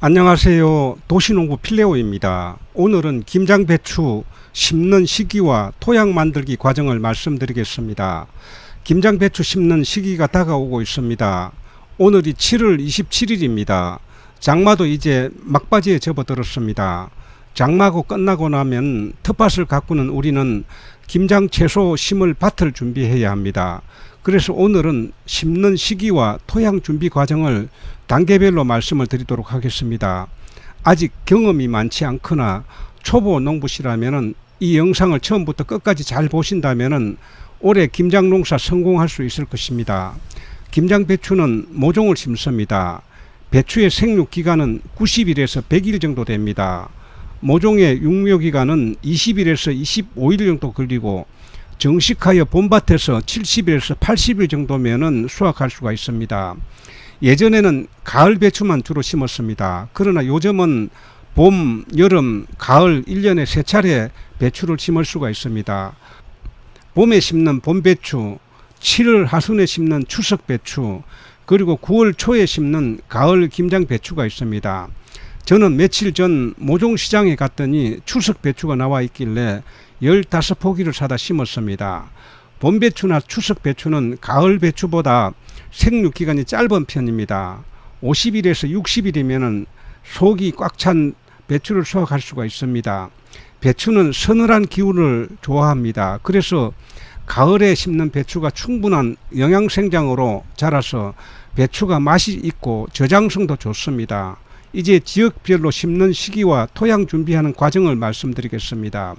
안녕하세요. 도시농부 필레오입니다. 오늘은 김장배추 심는 시기와 토양 만들기 과정을 말씀드리겠습니다. 김장배추 심는 시기가 다가오고 있습니다. 오늘이 7월 27일입니다. 장마도 이제 막바지에 접어들었습니다. 장마고 끝나고 나면 텃밭을 가꾸는 우리는 김장 채소 심을 밭을 준비해야 합니다. 그래서 오늘은 심는 시기와 토양 준비 과정을 단계별로 말씀을 드리도록 하겠습니다. 아직 경험이 많지 않거나 초보 농부시라면은 이 영상을 처음부터 끝까지 잘 보신다면은 올해 김장 농사 성공할 수 있을 것입니다. 김장 배추는 모종을 심습니다. 배추의 생육 기간은 90일에서 100일 정도 됩니다. 모종의 육묘 기간은 20일에서 25일 정도 걸리고 정식하여 봄밭에서 70일에서 80일 정도면은 수확할 수가 있습니다. 예전에는 가을 배추만 주로 심었습니다. 그러나 요즘은 봄, 여름, 가을 1년에 세 차례 배추를 심을 수가 있습니다. 봄에 심는 봄배추, 7월 하순에 심는 추석 배추, 그리고 9월 초에 심는 가을 김장 배추가 있습니다. 저는 며칠 전 모종 시장에 갔더니 추석 배추가 나와 있길래 15포기를 사다 심었습니다. 봄 배추나 추석 배추는 가을 배추보다 생육 기간이 짧은 편입니다. 50일에서 60일이면은 속이 꽉 찬 배추를 수확할 수가 있습니다. 배추는 서늘한 기후를 좋아합니다. 그래서 가을에 심는 배추가 충분한 영양 생장으로 자라서 배추가 맛이 있고 저장성도 좋습니다. 이제 지역별로 심는 시기와 토양 준비하는 과정을 말씀드리겠습니다.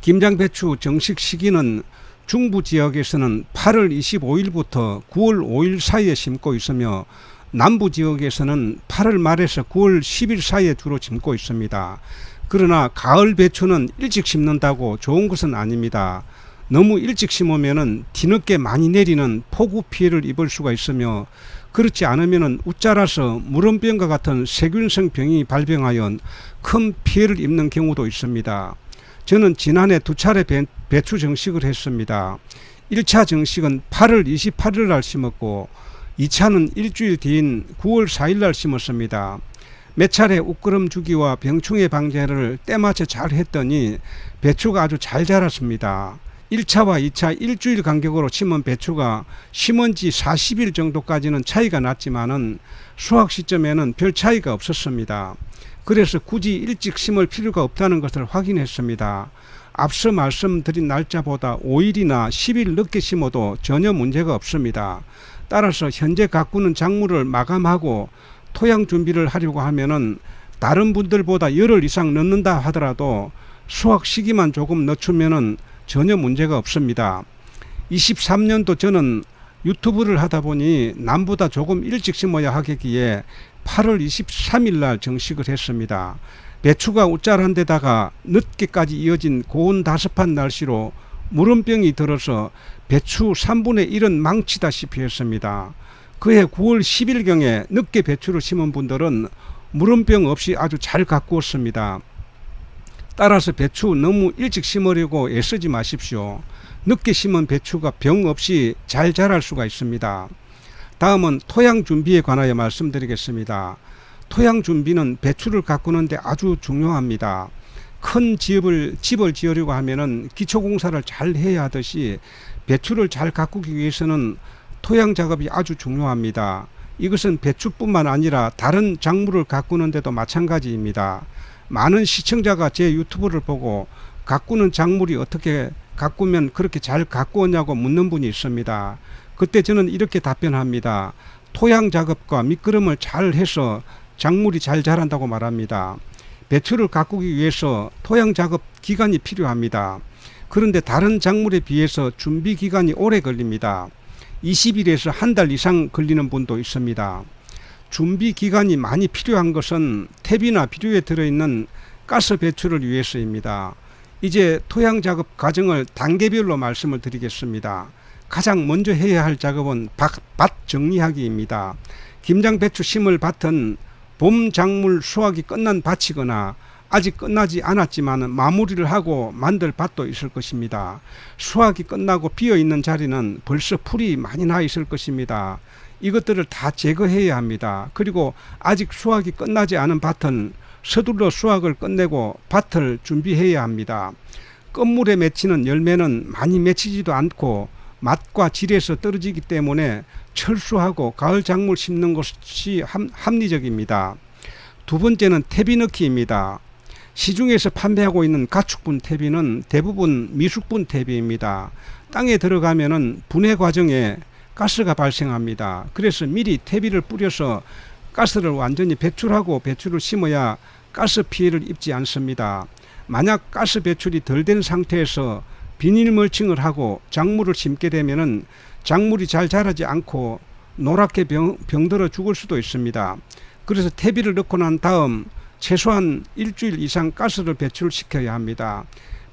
김장 배추 정식 시기는 중부 지역에서는 8월 25일부터 9월 5일 사이에 심고 있으며 남부 지역에서는 8월 말에서 9월 10일 사이에 주로 심고 있습니다. 그러나 가을 배추는 일찍 심는다고 좋은 것은 아닙니다. 너무 일찍 심으면은 뒤늦게 많이 내리는 폭우 피해를 입을 수가 있으며 그렇지 않으면은 웃자라서 물음병과 같은 세균성 병이 발병하여 큰 피해를 입는 경우도 있습니다. 저는 지난해 두 차례 배, 배추 정식을 했습니다. 1차 정식은 8월 28일 날 심었고 2차는 일주일 뒤인 9월 4일 날 심었습니다. 몇 차례 웃그름 주기와 병충해 방제를 때맞춰 잘 했더니 배추가 아주 잘 자랐습니다. 1차와 2차 일주일 간격으로 심은 배추가 심은 지 40일 정도까지는 차이가 났지만은 수확 시점에는 별 차이가 없었습니다. 그래서 굳이 일찍 심을 필요가 없다는 것을 확인했습니다. 앞서 말씀드린 날짜보다 5일이나 10일 늦게 심어도 전혀 문제가 없습니다. 따라서 현재 가꾸는 작물을 마감하고 토양 준비를 하려고 하면은 다른 분들보다 열흘 이상 늦는다 하더라도 수확 시기만 조금 늦추면은 전혀 문제가 없습니다. 23년도 저는 유튜브를 하다 보니 남보다 조금 일찍 심어야 하겠기에 8월 23일 날 정식을 했습니다. 배추가 웃잘한 데다가 늦게까지 이어진 고온 다습한 날씨로 물음병이 들어서 배추 3분의 1은 망치다시피 했습니다. 그해 9월 10일경에 늦게 배추를 심은 분들은 물음병 없이 아주 잘 가꾸었습니다. 따라서 배추 너무 일찍 심으려고 애쓰지 마십시오. 늦게 심은 배추가 병 없이 잘 자랄 수가 있습니다. 다음은 토양 준비에 관하여 말씀드리겠습니다. 토양 준비는 배추를 가꾸는데 아주 중요합니다. 큰 집을 집을 지으려고 하면은 기초 공사를 잘 해야 하듯이 배추를 잘 가꾸기 위해서는 토양 작업이 아주 중요합니다. 이것은 배추뿐만 아니라 다른 작물을 가꾸는데도 마찬가지입니다. 많은 시청자가 제 유튜브를 보고 가꾸는 작물이 어떻게 가꾸면 그렇게 잘 가꾸었냐고 묻는 분이 있습니다. 그때 저는 이렇게 답변합니다. 토양 작업과 미끄럼을 잘 해서 작물이 잘 자란다고 말합니다. 배추를 가꾸기 위해서 토양 작업 기간이 필요합니다. 그런데 다른 작물에 비해서 준비 기간이 오래 걸립니다. 20일에서 한 달 이상 걸리는 분도 있습니다. 준비 기간이 많이 필요한 것은 탭이나 비료에 들어있는 가스 배출을 위해서입니다. 이제 토양 작업 과정을 단계별로 말씀을 드리겠습니다. 가장 먼저 해야 할 작업은 밭, 밭 정리하기입니다. 김장 배추 심을 밭은 봄 작물 수확이 끝난 밭이거나 아직 끝나지 않았지만 마무리를 하고 만들 밭도 있을 것입니다. 수확이 끝나고 비어 있는 자리는 벌써 풀이 많이 나 있을 것입니다. 이것들을 다 제거해야 합니다. 그리고 아직 수확이 끝나지 않은 밭은 서둘러 수확을 끝내고 밭을 준비해야 합니다. 끝물에 맺히는 열매는 많이 맺히지도 않고 맛과 질에서 떨어지기 때문에 철수하고 가을 작물 심는 것이 합- 합리적입니다. 두 번째는 퇴비 넣기입니다. 시중에서 판매하고 있는 가축분 퇴비는 대부분 미숙분 퇴비입니다. 땅에 들어가면은 분해 과정에 가스가 발생합니다. 그래서 미리 퇴비를 뿌려서 가스를 완전히 배출하고 배출을 심어야 가스 피해를 입지 않습니다. 만약 가스 배출이 덜 된 상태에서 비닐 멀칭을 하고 작물을 심게 되면은 작물이 잘 자라지 않고 노랗게 병, 병들어 죽을 수도 있습니다. 그래서 퇴비를 넣고 난 다음 최소한 일주일 이상 가스를 배출시켜야 합니다.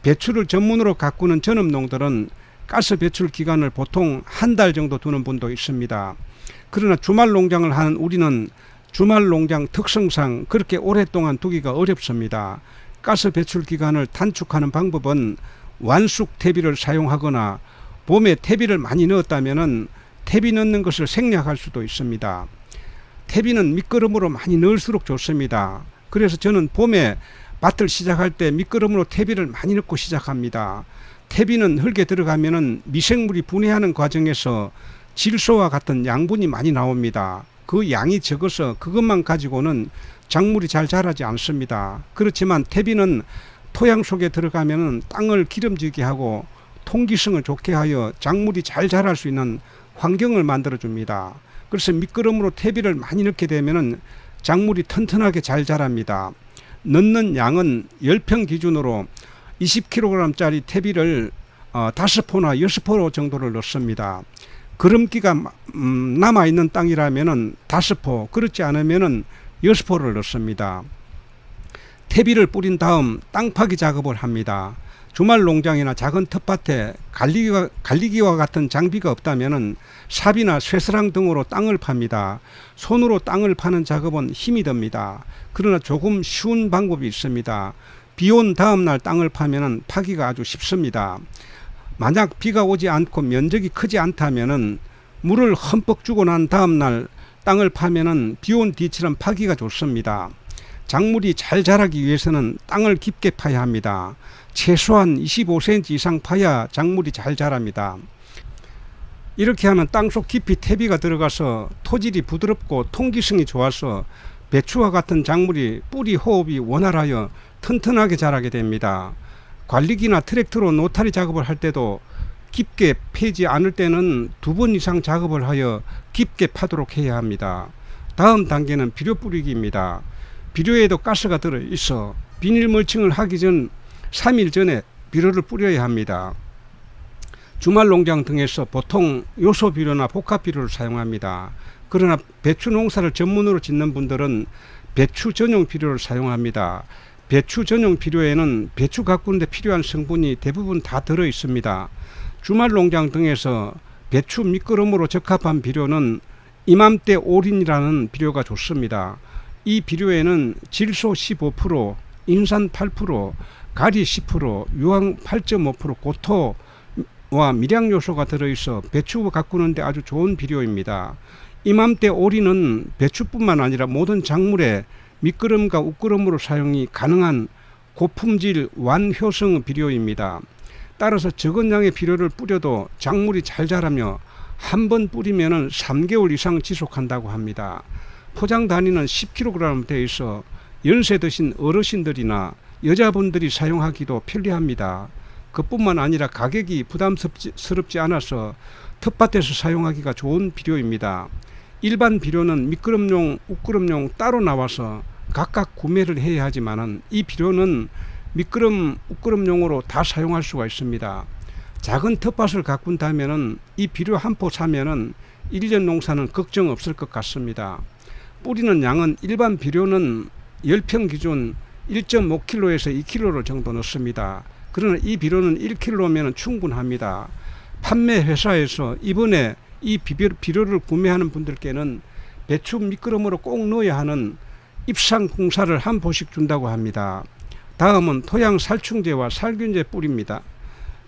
배출을 전문으로 가꾸는 전업농들은 가스 배출 기간을 보통 한 달 정도 두는 분도 있습니다. 그러나 주말 농장을 하는 우리는 주말 농장 특성상 그렇게 오랫동안 두기가 어렵습니다. 가스 배출 기간을 단축하는 방법은 완숙 퇴비를 사용하거나 봄에 퇴비를 많이 넣었다면은 퇴비 넣는 것을 생략할 수도 있습니다. 퇴비는 밑거름으로 많이 넣을수록 좋습니다. 그래서 저는 봄에 밭을 시작할 때 밑거름으로 퇴비를 많이 넣고 시작합니다. 퇴비는 흙에 들어가면은 미생물이 분해하는 과정에서 질소와 같은 양분이 많이 나옵니다. 그 양이 적어서 그것만 가지고는 작물이 잘 자라지 않습니다. 그렇지만 퇴비는 토양 속에 들어가면은 땅을 기름지게 하고 통기성을 좋게 하여 작물이 잘 자랄 수 있는 환경을 만들어 줍니다. 그래서 미끄럼으로 퇴비를 많이 넣게 되면은 작물이 튼튼하게 잘 자랍니다. 넣는 양은 10평 기준으로 20kg짜리 퇴비를 어, 5포나 6포 정도를 넣습니다. 그름기가 음, 남아 있는 땅이라면은 5포, 그렇지 않으면은 6포를 넣습니다. 퇴비를 뿌린 다음 땅 파기 작업을 합니다. 주말 농장이나 작은 텃밭에 갈리기와, 갈리기와 같은 장비가 없다면은 삽이나 쇠스랑 등으로 땅을 팝니다. 손으로 땅을 파는 작업은 힘이 듭니다. 그러나 조금 쉬운 방법이 있습니다. 비 온 다음 날 땅을 파면은 파기가 아주 쉽습니다. 만약 비가 오지 않고 면적이 크지 않다면은 물을 흠뻑 주고 난 다음 날 땅을 파면은 비온 뒤처럼 파기가 좋습니다. 작물이 잘 자라기 위해서는 땅을 깊게 파야 합니다. 최소한 25cm 이상 파야 작물이 잘 자랍니다. 이렇게 하면 땅속 깊이 퇴비가 들어가서 토질이 부드럽고 통기성이 좋아서 배추와 같은 작물이 뿌리 호흡이 원활하여 튼튼하게 자라게 됩니다. 관리기나 트랙터로 노타리 작업을 할 때도 깊게 패지 않을 때는 두 번 이상 작업을 하여 깊게 파도록 해야 합니다. 다음 단계는 비료 뿌리기입니다. 비료에도 가스가 들어 있어 비닐 멀칭을 하기 전 3일 전에 비료를 뿌려야 합니다. 주말 농장 등에서 보통 요소 비료나 복합 비료를 사용합니다. 그러나 배추 농사를 전문으로 짓는 분들은 배추 전용 비료를 사용합니다. 배추 전용 비료에는 배추 가꾸는데 필요한 성분이 대부분 다 들어 있습니다. 주말 농장 등에서 배추 미끄럼으로 적합한 비료는 이맘때 올인이라는 비료가 좋습니다. 이 비료에는 질소 15%, 인산 8%, 가리 10%, 유황 8.5%, 고토와 미량 요소가 들어있어 배추 가꾸는데 아주 좋은 비료입니다. 이맘때 오리는 배추뿐만 아니라 모든 작물에 미끄럼과 우끄럼으로 사용이 가능한 고품질 완효성 비료입니다. 따라서 적은 양의 비료를 뿌려도 작물이 잘 자라며 한 번 뿌리면은 3개월 이상 지속한다고 합니다. 포장 단위는 10kg 돼 있어 연세 드신 어르신들이나 여자분들이 사용하기도 편리합니다. 그뿐만 아니라 가격이 부담스럽지 않아서 텃밭에서 사용하기가 좋은 비료입니다. 일반 비료는 미끄럼용, 우끄럼용 따로 나와서 각각 구매를 해야 하지만은 이 비료는 미끄럼, 우끄럼용으로 다 사용할 수가 있습니다. 작은 텃밭을 가꾼다면은 이 비료 한 포 사면은 1년 농사는 걱정 없을 것 같습니다. 뿌리는 양은 일반 비료는 10평 기준 1.5kg에서 2kg 정도 넣습니다. 그러나 이 비료는 1kg면 충분합니다. 판매 회사에서 이번에 이 비료, 비료를 구매하는 분들께는 배추 미끄럼으로 꼭 넣어야 하는 입상 공사를 한 포씩 준다고 합니다. 다음은 토양 살충제와 살균제 뿌립니다.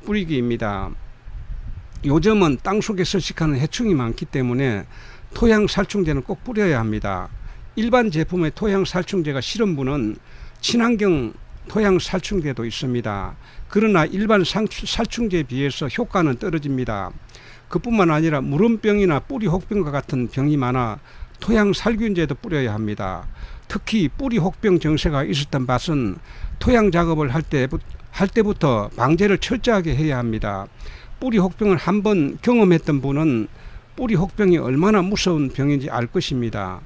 뿌리기입니다. 요즘은 땅 속에 서식하는 해충이 많기 때문에 토양 살충제는 꼭 뿌려야 합니다. 일반 제품의 토양 살충제가 싫은 분은 친환경 토양 살충제도 있습니다. 그러나 일반 상- 살충제에 비해서 효과는 떨어집니다. 그뿐만 아니라 물음병이나 뿌리 혹병과 같은 병이 많아 토양 살균제도 뿌려야 합니다. 특히 뿌리 혹병 증세가 있었던 밭은 토양 작업을 할 때, 할 때부터 방제를 철저하게 해야 합니다. 뿌리 혹병을 한번 경험했던 분은 뿌리 혹병이 얼마나 무서운 병인지 알 것입니다.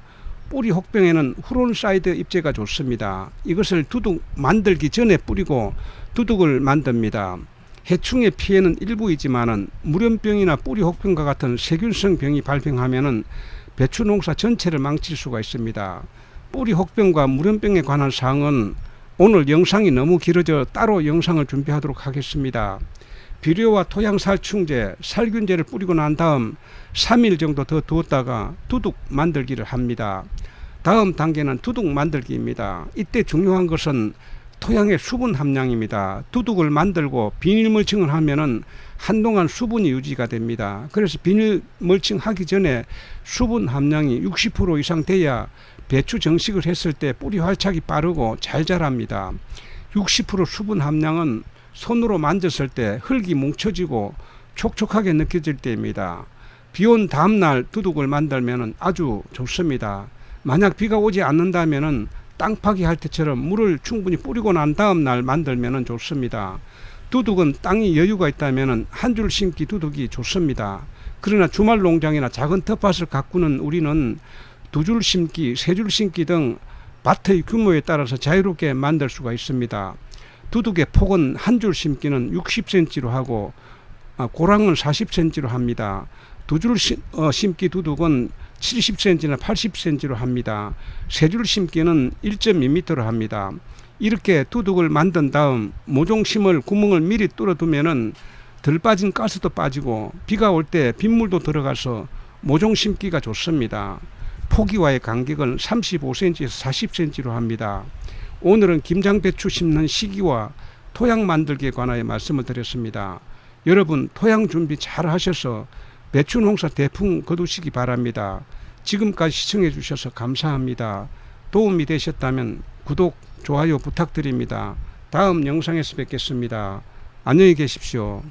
뿌리 혹병에는 후론사이드 입제가 좋습니다. 이것을 두둑 만들기 전에 뿌리고 두둑을 만듭니다. 해충의 피해는 일부이지만은 물연병이나 뿌리 혹병과 같은 세균성 병이 발병하면은 배추 농사 전체를 망칠 수가 있습니다. 뿌리 혹병과 물연병에 관한 사항은 오늘 영상이 너무 길어져 따로 영상을 준비하도록 하겠습니다. 비료와 토양 살충제, 살균제를 뿌리고 난 다음 3일 정도 더 두었다가 두둑 만들기를 합니다. 다음 단계는 두둑 만들기입니다. 이때 중요한 것은 토양의 수분 함량입니다. 두둑을 만들고 비닐 멀칭을 하면은 한동안 수분이 유지가 됩니다. 그래서 비닐 멀칭 하기 전에 수분 함량이 60% 이상 돼야 배추 정식을 했을 때 뿌리 활착이 빠르고 잘 자랍니다. 60% 수분 함량은 손으로 만졌을 때 흙이 뭉쳐지고 촉촉하게 느껴질 때입니다. 비온 다음날 두둑을 만들면 아주 좋습니다. 만약 비가 오지 않는다면 땅 파기 할 때처럼 물을 충분히 뿌리고 난 다음 날 만들면 좋습니다. 두둑은 땅이 여유가 있다면 한 줄 심기 두둑이 좋습니다. 그러나 주말 농장이나 작은 텃밭을 가꾸는 우리는 두 줄 심기, 세 줄 심기 등 밭의 규모에 따라서 자유롭게 만들 수가 있습니다. 두둑의 폭은 한 줄 심기는 60cm로 하고 아, 고랑은 40cm로 합니다. 두줄 어, 심기 두둑은 70cm나 80cm로 합니다. 세 줄 심기는 1.2m로 합니다. 이렇게 두둑을 만든 다음 모종 심을 구멍을 미리 뚫어두면은 덜 빠진 가스도 빠지고 비가 올 때 빗물도 들어가서 모종 심기가 좋습니다. 포기와의 간격은 35cm에서 40cm로 합니다. 오늘은 김장배추 심는 시기와 토양 만들기에 관하여 말씀을 드렸습니다. 여러분 토양 준비 잘 하셔서 배추 농사 대풍 거두시기 바랍니다. 지금까지 시청해 주셔서 감사합니다. 도움이 되셨다면 구독, 좋아요 부탁드립니다. 다음 영상에서 뵙겠습니다. 안녕히 계십시오.